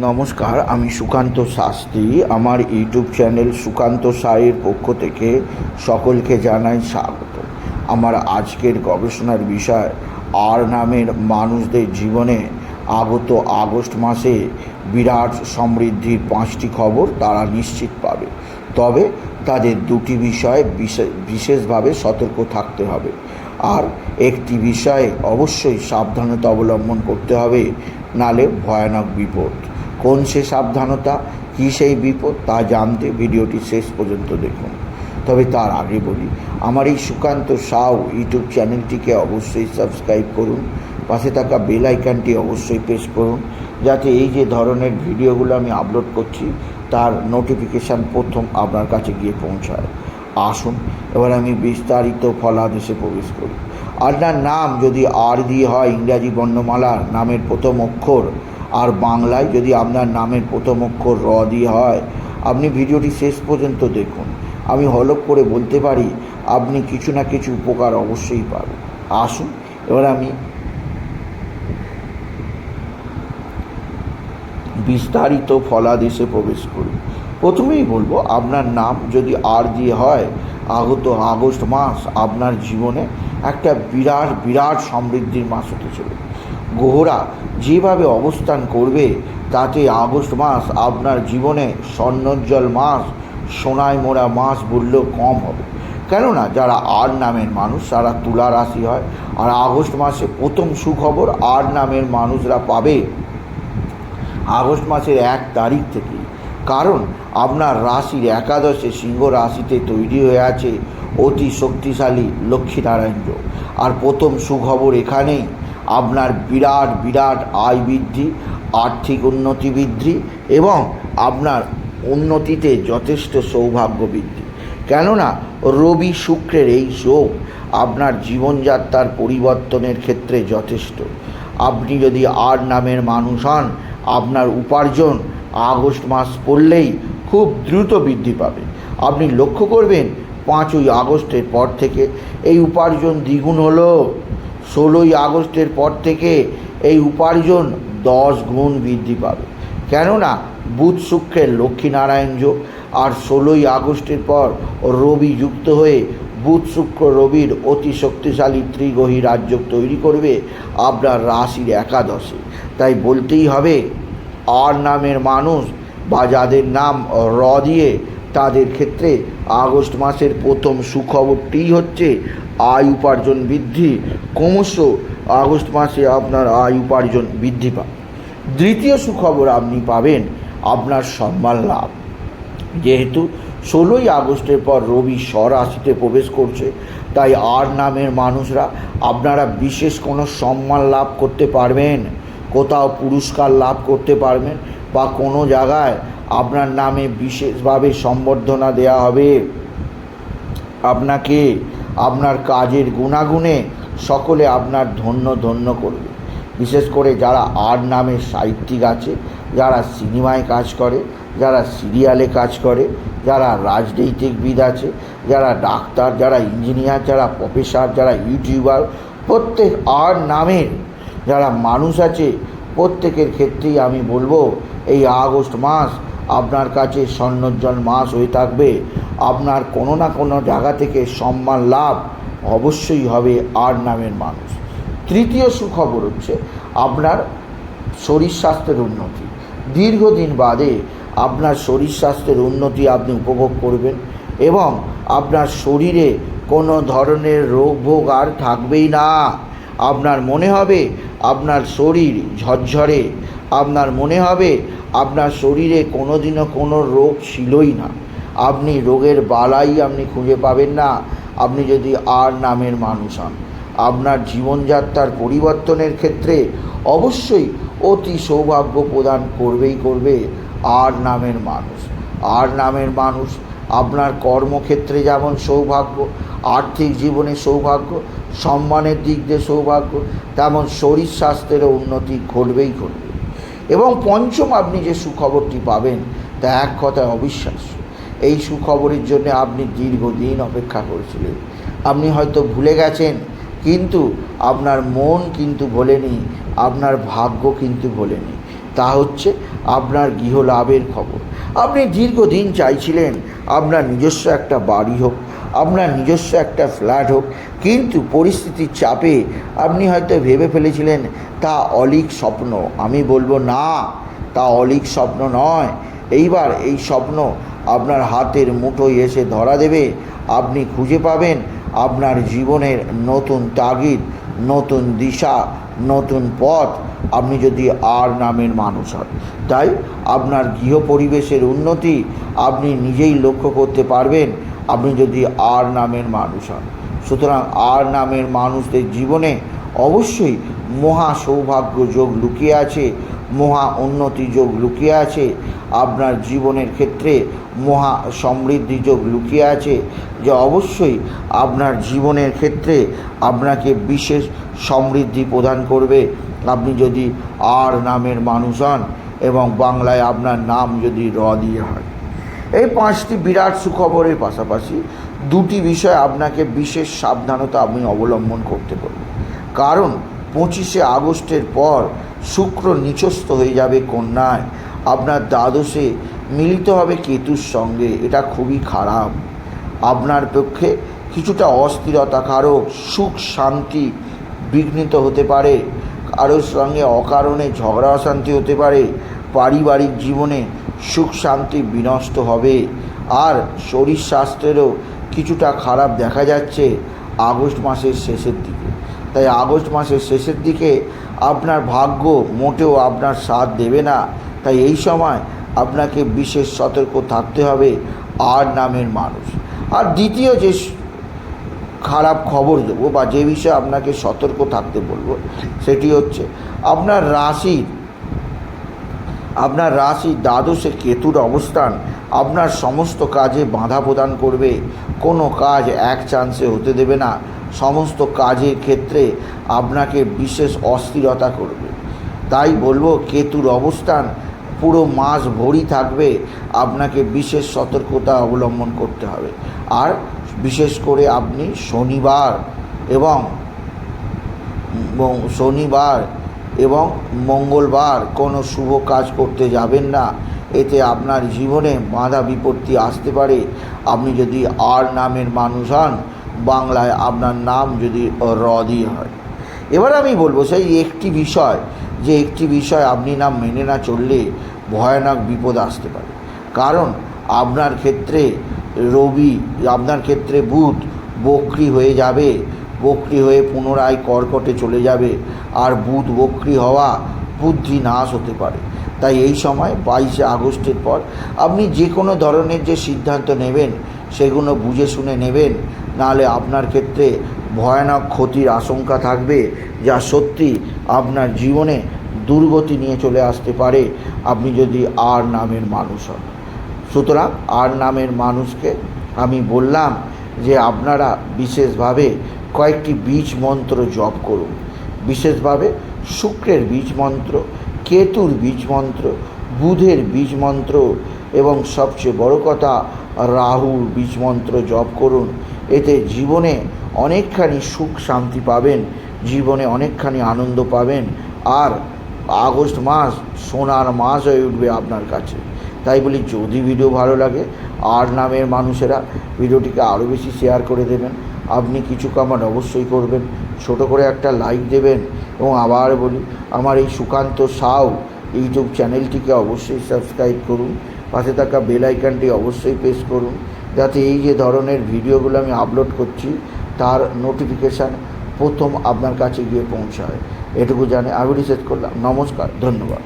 নমস্কার, আমি সুকান্ত শাস্ত্রী। আমার ইউটিউব চ্যানেল সুকান্ত সাইয়ের পক্ষ থেকে সকলকে জানাই স্বাগত। আমার আজকের গবেষণার বিষয়, আর নামের মানুষদের জীবনে আগত আগস্ট মাসে বিরাট সমৃদ্ধির পাঁচটি খবর তারা নিশ্চিত পাবে। তবে তাদের দুটি বিষয়ে বিশে- বিশেষভাবে সতর্ক থাকতে হবে। আর একটি বিষয়ে অবশ্যই সাবধানতা অবলম্বন করতে হবে, নালে ভয়ানক বিপদ। কোন সে সাবধানতা, কী সেই বিপদ, তা জানতে ভিডিওটি শেষ পর্যন্ত দেখুন। তবে তার আগে বলি, আমার এই সুকান্ত সাউ ইউটিউব চ্যানেলটিকে অবশ্যই সাবস্ক্রাইব করুন, পাশে থাকা বেল আইকনটি অবশ্যই প্রেস করুন, যাতে এই যে ধরনের ভিডিওগুলো আমি আপলোড করছি, তার নোটিফিকেশান প্রথম আপনার কাছে গিয়ে পৌঁছায়। আসুন, এবার আমি বিস্তারিত ফলাদেশে প্রবেশ করি। আপনার নাম যদি আর দিয়ে হয়, ইংরাজি বর্ণমালার নামের প্রথম অক্ষর আর বাংলায় যদি আপনার নামের প্রথম অক্ষর র দিয়ে হয়, আপনি ভিডিওটি শেষ পর্যন্ত দেখুন। আমি হলক করে বলতে পারি, আপনি কিছু না কিছু উপকার অবশ্যই পাবেন। আসুন, এবার আমি বিস্তারিত ফলাদেশে প্রবেশ করুন প্রথমেই বলব, আপনার নাম যদি আর দিয়ে হয়, আগত আগস্ট মাস আপনার জীবনে একটা বিরাট বিরাট সমৃদ্ধির মাস হতে চলে গ্রহরা যেভাবে অবস্থান করবে, তাতে আগস্ট মাস আপনার জীবনে স্বর্ণোজ্জ্বল মাস, সোনায় মোড়া মাস বললেও কম হবে। কেননা, যারা আর নামের মানুষ, তারা তুলা রাশি হয়। আর আগস্ট মাসে প্রথম সুখবর আর নামের মানুষরা পাবে। আগস্ট মাসের এক তারিখ থেকে। কারণ, আপনার রাশির একাদশে সিংহ রাশিতে তৈরি হয়ে আছে অতি শক্তিশালী লক্ষ্মীনারায়ণ যোগ। আর প্রথম সুখবর এখানেই। আপনার বিরাট বিরাট আয় বৃদ্ধি, আর্থিক উন্নতি বৃদ্ধি এবং আপনার উন্নতিতে যথেষ্ট সৌভাগ্য বৃদ্ধি। কেননা, রবি শুক্রের এই যোগ আপনার জীবনযাত্রার পরিবর্তনের ক্ষেত্রে যথেষ্ট। আপনি যদি আর নামের মানুষ হন, আপনার উপার্জন আগস্ট মাস পড়লেই খুব দ্রুত বৃদ্ধি পাবে। আপনি লক্ষ্য করবেন, পাঁচই আগস্টের পর থেকে এই উপার্জন দ্বিগুণ হলো। ষোলোই আগস্টের পর থেকে এই উপার্জন দশ গুণ বৃদ্ধি পাবে। কেননা বুধ শুক্রের লক্ষ্মীনারায়ণ যোগ আর ষোলোই আগস্টের পর রবি যুক্ত হয়ে বুধ শুক্র রবির অতি শক্তিশালী ত্রিগ্রহী রাজ্য তৈরি করবে আপনার রাশির একাদশে। তাই বলতেই হবে, আর নামের মানুষ বা যাদের নাম র দিয়ে তাদের ক্ষেত্রে আগস্ট মাসের প্রথম সুখবরটিই হচ্ছে আয় উপার্জন বৃদ্ধি ক্রমশ আগস্ট মাসে আপনার আয় উপার্জন বৃদ্ধি পাবে দ্বিতীয় সুখবর আপনি পাবেন আপনার সম্মান লাভ। যেহেতু ষোলোই আগস্টের পর রবি স্বরাশিতে প্রবেশ করছে, তাই আর নামের মানুষরা আপনারা বিশেষ কোনো সম্মান লাভ করতে পারবেন, কোথাও পুরস্কার লাভ করতে পারবেন বা কোনো জায়গায় আপনার নামে বিশেষভাবে সম্বর্ধনা দেয়া হবে। আপনাকে আপনার কাজের গুণাগুণে সকলে আপনার ধন্য ধন্য করবে। বিশেষ করে যারা আর নামের সাহিত্যিক আছে, যারা সিনেমায় কাজ করে, যারা সিরিয়ালে কাজ করে, যারা রাজনৈতিকবিদ আছে, যারা ডাক্তার, যারা ইঞ্জিনিয়ার, যারা প্রফেসর, যারা ইউটিউবার, প্রত্যেক আর নামের যারা মানুষ আছে, প্রত্যেকের ক্ষেত্রেই আমি বলব, এই আগস্ট মাস আপনার কাছে স্বর্ণোজ্জ্বল মাস হয়ে থাকবে। আপনার কোনো না কোনো জায়গা থেকে সম্মান লাভ অবশ্যই হবে আর নামের মানুষ। তৃতীয় সুখবর হচ্ছে আপনার শরীর স্বাস্থ্যের উন্নতি। দীর্ঘদিন বাদে আপনার শরীর স্বাস্থ্যের উন্নতি আপনি উপভোগ করবেন এবং আপনার শরীরে কোনো ধরনের রোগ ভোগ আর থাকবেই না। আপনার মনে হবে আপনার শরীর ঝরঝরে। আপনার মনে হবে আপনার শরীরে কোনো দিনও কোনো রোগ ছিলই না। আপনি রোগের বালাই আপনি খুঁজে পাবেন না। আপনি যদি আর নামের মানুষ হন, আপনার জীবনযাত্রার পরিবর্তনের ক্ষেত্রে অবশ্যই অতি সৌভাগ্য প্রদান করবেই করবে আর নামের মানুষ। আর নামের মানুষ আপনার কর্মক্ষেত্রে যেমন সৌভাগ্য, আর্থিক জীবনে সৌভাগ্য, সম্মানের দিক দিয়ে সৌভাগ্য, তেমন শরীর স্বাস্থ্যেরও উন্নতি ঘটবেই ঘটবে। এবং পঞ্চম আপনি যে সুখবরটি পাবেন, তা এক কথায় অবিশ্বাস্য। এই সুখবরের জন্য আপনি দীর্ঘদিন অপেক্ষা করেছিলেন। আপনি হয়তো ভুলে গেছেন, কিন্তু আপনার মন কিন্তু ভোলেনি আপনার ভাগ্য কিন্তু ভোলেনি তা হচ্ছে আপনার গৃহ লাভের খবর। আপনি দীর্ঘদিন চাইছিলেন আপনার নিজস্ব একটা বাড়ি হোক, আপনার নিজস্ব একটা ফ্ল্যাট হোক, কিন্তু পরিস্থিতির চাপে আপনি হয়তো ভেবে ফেলেছিলেন, তা অলিক স্বপ্ন। আমি বলব, না, তা অলিক স্বপ্ন নয়। এইবার এই স্বপ্ন আপনার হাতের মুঠোয় এসে ধরা দেবে। আপনি খুঁজে পাবেন আপনার জীবনের নতুন তাগিদ, নতুন দিশা, নতুন পথ। আপনি যদি আর নামের মানুষ হন, তাই আপনার গৃহ পরিবেশের উন্নতি আপনি নিজেই লক্ষ্য করতে পারবেন। আপনি যদি আর নামের মানুষ হন, সুতরাং আর নামের মানুষদের জীবনে অবশ্যই মহা সৌভাগ্য যোগ লুকিয়ে আছে। মহা উন্নতি যোগ লুকিয়ে আছে। আপনার জীবনের ক্ষেত্রে মহা সমৃদ্ধি যোগ লুকিয়ে আছে যে অবশ্যই আপনার জীবনের ক্ষেত্রে আপনাকে বিশেষ সমৃদ্ধি প্রদান করবে। আপনি যদি আর নামের মানুষ হন এবং বাংলায় আপনার নাম যদি র দিয়ে হয়। এই পাঁচটি বিরাট সুখবরের পাশাপাশি দুটি বিষয় আপনাকে বিশেষ সাবধানতা আপনি অবলম্বন করতে পারবেন কারণ পঁচিশে আগস্টের পর শুক্র নিচস্থ হয়ে যাবে কন্যায়। আপনার দ্বাদশে মিলিত হবে কেতুর সঙ্গে। এটা খুবই খারাপ। আপনার পক্ষে কিছুটা অস্থিরতা কারক সুখ, শান্তি বিঘ্নিত হতে পারে। কারোর সঙ্গে অকারণে ঝগড়া, অশান্তি হতে পারে। পারিবারিক জীবনে সুখ, শান্তি বিনষ্ট হবে। আর শরীর স্বাস্থ্যেরও কিছুটা খারাপ দেখা যাচ্ছে আগস্ট মাসের শেষের দিকে। তাই আগস্ট মাসের শেষের দিকে আপনার ভাগ্য মোটেও আপনার সাথ দেবে না। তাই এই সময় আপনাকে বিশেষ সতর্ক থাকতে হবে আর নামের মানুষ। আর দ্বিতীয় যে খারাপ খবর দেবো বা যে বিষয়ে আপনাকে সতর্ক থাকতে বলব, সেটি হচ্ছে আপনার রাশির, আপনার রাশি দ্বাদশে কেতুর অবস্থান আপনার সমস্ত কাজে বাধা প্রদান করবে। কোনো কাজ এক চান্সে হতে দেবে না। সমস্ত কাজের ক্ষেত্রে আপনাকে বিশেষ অস্থিরতা করবে। তাই বলব, কেতুর অবস্থান পুরো মাস ভরি থাকবে। আপনাকে বিশেষ সতর্কতা অবলম্বন করতে হবে। আর বিশেষ করে আপনি শনিবার এবং শনিবার এবং মঙ্গলবার কোনো শুভ কাজ করতে যাবেন না। এতে আপনার জীবনে বাধা বিপত্তি আসতে পারে। আপনি যদি আর নামের মানুষ হন বাংলায় আপনার নাম যদি র দিয়ে হয়। এবার আমি বলব, সেই একটি বিষয়, যে একটি বিষয় আপনি না মেনে না চললে ভয়ানক বিপদ আসতে পারে। কারণ আপনার ক্ষেত্রে রবি, আপনার ক্ষেত্রে বুধ বক্রি হয়ে যাবে, বক্রি হয়ে পুনরায় কর্কটে চলে যাবে, আর বুধ বক্রি হওয়া বুদ্ধি নাশ হতে পারে। তাই এই সময় বাইশে আগস্টের পর আপনি যে কোনো ধরনের যে সিদ্ধান্ত নেবেন, সেগুলো বুঝে শুনে নেবেন নাহলে আপনার ক্ষেত্রে ভয়ানক ক্ষতির আশঙ্কা থাকবে, যা সত্যি আপনার জীবনে দুর্গতি নিয়ে চলে আসতে পারে। আপনি যদি আর নামের মানুষ হন। সুতরাং আর নামের মানুষকে আমি বললাম যে আপনারা বিশেষভাবে কয়েকটি বীজ মন্ত্র জপ করুন। বিশেষভাবে শুক্রের বীজ মন্ত্র, কেতুর বীজ মন্ত্র, বুধের বীজ মন্ত্র এবং সবচেয়ে বড় কথা রাহুর বীজ মন্ত্র জপ করুন। এতে জীবনে অনেকখানি সুখ শান্তি পাবেন, জীবনে অনেকখানি আনন্দ পাবেন। আর আগস্ট মাস সোনার মাস হয়ে উঠবে আপনার কাছে। তাই বলি, যদি ভিডিও ভালো লাগে, আর নামের মানুষেরা ভিডিওটিকে আরও বেশি শেয়ার করে দেবেন। আপনি কিছু কামান অবশ্যই করবেন, ছোট করে একটা লাইক দেবেন। এবং আবার বলি, আমার এই সুকান্ত সাউ ইউটিউব চ্যানেলটিকে অবশ্যই সাবস্ক্রাইব করুন। পাশে থাকা বেল আইকনটি অবশ্যই প্রেস করুন। যাতে এই যে ধরনের ভিডিওগুলো আমি আপলোড করছি, তার নোটিফিকেশান প্রথম আপনার কাছে গিয়ে পৌঁছায়। এটুকু জানে, আমি রিসেট করলাম। নমস্কার, ধন্যবাদ।